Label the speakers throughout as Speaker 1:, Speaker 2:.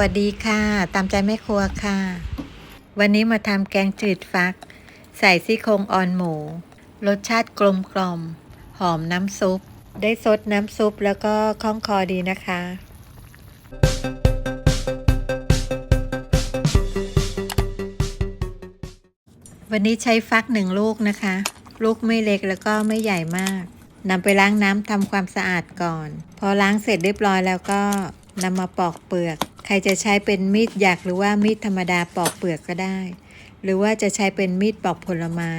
Speaker 1: วัสดีค่ะ ตามใจแม่ครัวค่ะ วันนี้มาทำแกงจืดฟัก ใส่ซี่โครงอ่อนหมู รสชาติกลมกล่อม หอมน้ำซุป ได้ซดน้ำซุปแล้วก็คล่องคอดีนะคะ วันนี้ใช้ฟักหนึ่งลูกนะคะ ลูกไม่เล็กแล้วก็ไม่ใหญ่มากนำไปล้างน้ำทำความสะอาดก่อน พอล้างเสร็จเรียบร้อยแล้วก็นำมาปอกเปลือก ใครจะใช้เป็นมีดหยักหรือว่ามีดธรรมดาปอกเปลือกก็ได้ หรือว่าจะใช้เป็นมีดปอกผลไม้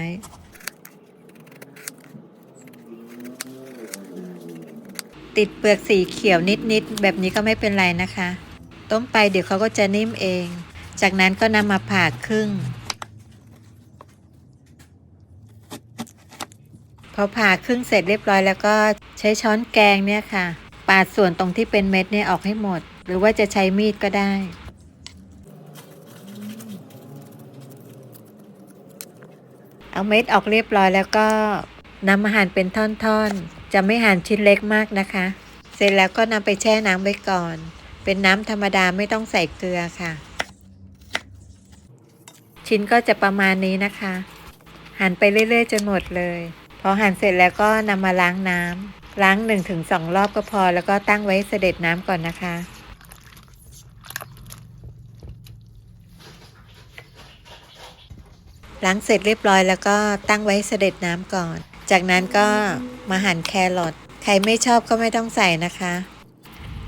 Speaker 1: ติดเปลือกสีเขียวนิดๆ แบบนี้ก็ไม่เป็นไรนะคะ ต้มไปเดี๋ยวเขาก็จะนิ่มเอง จากนั้นก็นำมาผ่าครึ่ง พอผ่าครึ่งเสร็จเรียบร้อยแล้วก็ใช้ช้อนแกงเนี่ยค่ะ ปาดส่วนตรงที่เป็นเม็ดเนี่ยออกให้หมด หรือว่าจะใช้มีดก็ได้ เอาเม็ดออกเรียบร้อยแล้วก็นำมาหั่นเป็นท่อนๆ จะไม่หั่นชิ้นเล็กมากนะคะ เสร็จแล้วก็นำไปแช่น้ำไว้ก่อน เป็นน้ำธรรมดาไม่ต้องใส่เกลือค่ะ ชิ้นก็จะประมาณนี้นะคะ หั่นไปเรื่อยๆจนหมดเลย พอหั่นเสร็จแล้วก็นำมาล้างน้ำล้าง1นถึงสรอบก็พอแล้วก็ตั้งไว้เสด็จน้ำก่อนนะคะ ล้างเสร็จเรียบร้อยแล้วก็ตั้งไว้เสด็จน้ำก่อน จากนั้นก็มาหั่นแครอทใครไม่ชอบก็ไม่ต้องใส่นะคะ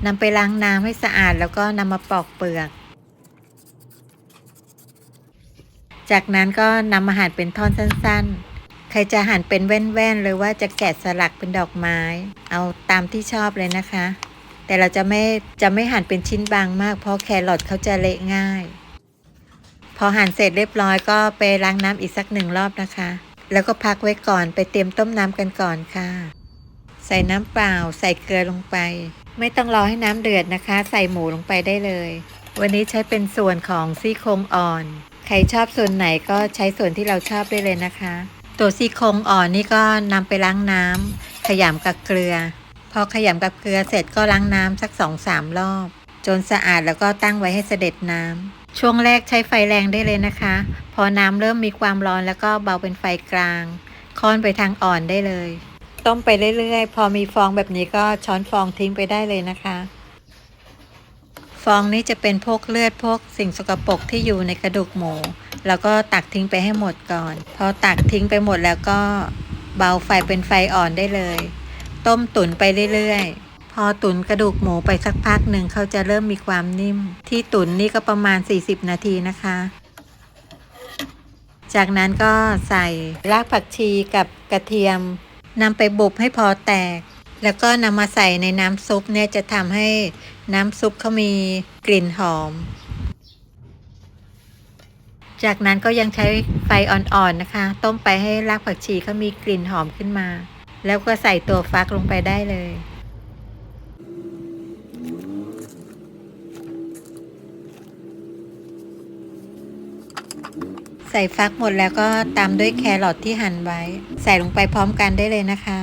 Speaker 1: นำไปล้างน้ำให้สะอาดแล้วก็นำมาปอกเปลือก จากนั้นก็นำมาหั่นเป็นท่อนสั้นๆ ใครจะหั่นเป็นแว่นๆหรือว่าจะแกะสลักเป็นดอกไม้ เอาตามที่ชอบเลยนะคะ แต่เราจะไม่จะไม่หั่นเป็นชิ้นบางมากเพราะแครอทเขาจะเละง่าย พอหั่นเสร็จเรียบร้อยก็ไปล้างน้ำอีกสักหนึ่งรอบนะคะ แล้วก็พักไว้ก่อนไปเตรียมต้มน้ำกันก่อนค่ะ ใส่น้ำเปล่า ใส่เกลือลงไป ไม่ต้องรอให้น้ำเดือดนะคะ ใส่หมูลงไปได้เลย วันนี้ใช้เป็นส่วนของซี่โครงอ่อน ใครชอบส่วนไหนก็ใช้ส่วนที่เราชอบได้เลยนะคะ ตัวซี่โครงอ่อนนี่ก็นำไปล้างน้ำขยำกับเกลือ พอขยำกับเกลือเสร็จก็ล้างน้ำสักสองสามรอบ จนสะอาดแล้วก็ตั้งไว้ให้เสด็จน้ำ ช่วงแรกใช้ไฟแรงได้เลยนะคะ พอน้ำเริ่มมีความร้อนแล้วก็เบาเป็นไฟกลาง ค่อนไปทางอ่อนได้เลย ต้มไปเรื่อยๆ พอมีฟองแบบนี้ก็ช้อนฟองทิ้งไปได้เลยนะคะ ฟองนี้จะเป็นพวกเลือดพวกสิ่งสกปรกที่อยู่ในกระดูกหมู แล้วก็ตักทิ้งไปให้หมดก่อน พอตักทิ้งไปหมดแล้วก็เบาไฟเป็นไฟอ่อนได้เลย ต้มตุ๋นไปเรื่อยๆ พอตุ๋นกระดูกหมูไปสักพักหนึ่งเขาจะเริ่มมีความนิ่ม ที่ตุ๋นนี่ก็ประมาณ 40 นาทีนะคะ จากนั้นก็ใส่รากผักชีกับกระเทียมนำไปบุบให้พอแตก แล้วก็นำมาใส่ในน้ำซุปเนี่ยจะทำให้น้ำซุปเขามีกลิ่นหอม จากนั้นก็ยังใช้ไฟอ่อนๆนะคะ ต้มไปให้รากผักชีเขามีกลิ่นหอมขึ้นมา แล้วก็ใส่ตัวฟักลงไปได้เลย ส่ฟักหมดแล้วก็ตามด้วยแครอทที่หั่นไว้ ใส่ลงไปพร้อมกันได้เลยนะคะ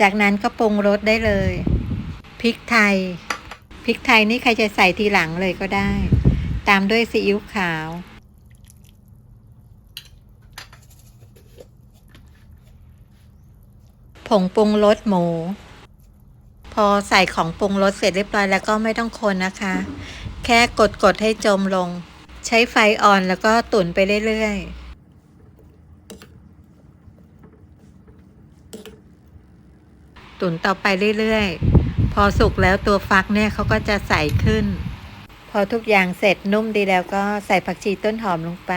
Speaker 1: จากนั้นก็ปรุงรสได้เลยพริกไทยพริกไทยนี่ใครจะใส่ทีหลังเลยก็ได้ ตามด้วยซีอิ๊วขาว ผงปรุงรสหมู พอใส่ของปรุงรสเสร็จเรียบร้อยแล้วก็ไม่ต้องคนนะคะ แค่กดกดให้จมลง ใช้ไฟอ่อนแล้วก็ตุ๋นไปเรื่อยๆตุ๋นต่อไปเรื่อยๆ พอสุกแล้วตัวฟักเนี่ยเขาก็จะใสขึ้น พอทุกอย่างเสร็จนุ่มดีแล้วก็ใส่ผักชีต้นหอมลงไป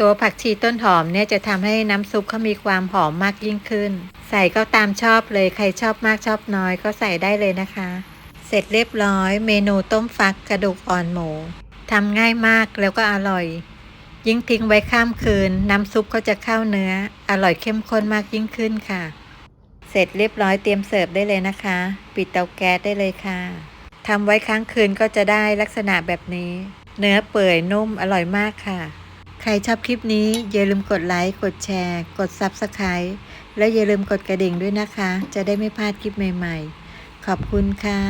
Speaker 1: ตัวผักชีต้นหอมเนี่ยจะทำให้น้ำซุปเขามีความหอมมากยิ่งขึ้น ใส่ก็ตามชอบเลยใครชอบมากชอบน้อยก็ใส่ได้เลยนะคะ เสร็จเรียบร้อย เมนูต้มฟักกระดูกอ่อนหมู ทำง่ายมากแล้วก็อร่อย ยิ่งทิ้งไว้ข้ามคืน น้ำซุปก็จะเข้าเนื้อ อร่อยเข้มข้นมากยิ่งขึ้นค่ะ เสร็จเรียบร้อยเตรียมเสิร์ฟได้เลยนะคะ ปิดเตาแก๊สได้เลยค่ะทำไว้ค้างคืนก็จะได้ลักษณะแบบนี้ เนื้อเปื่อยนุ่มอร่อยมากค่ะ ใครชอบคลิปนี้อย่าลืมกดไลค์กดแชร์ กด Subscribe และอย่าลืมกดกระดิ่งด้วยนะคะ จะได้ไม่พลาดคลิปใหม่ ๆ ขอบคุณค่ะ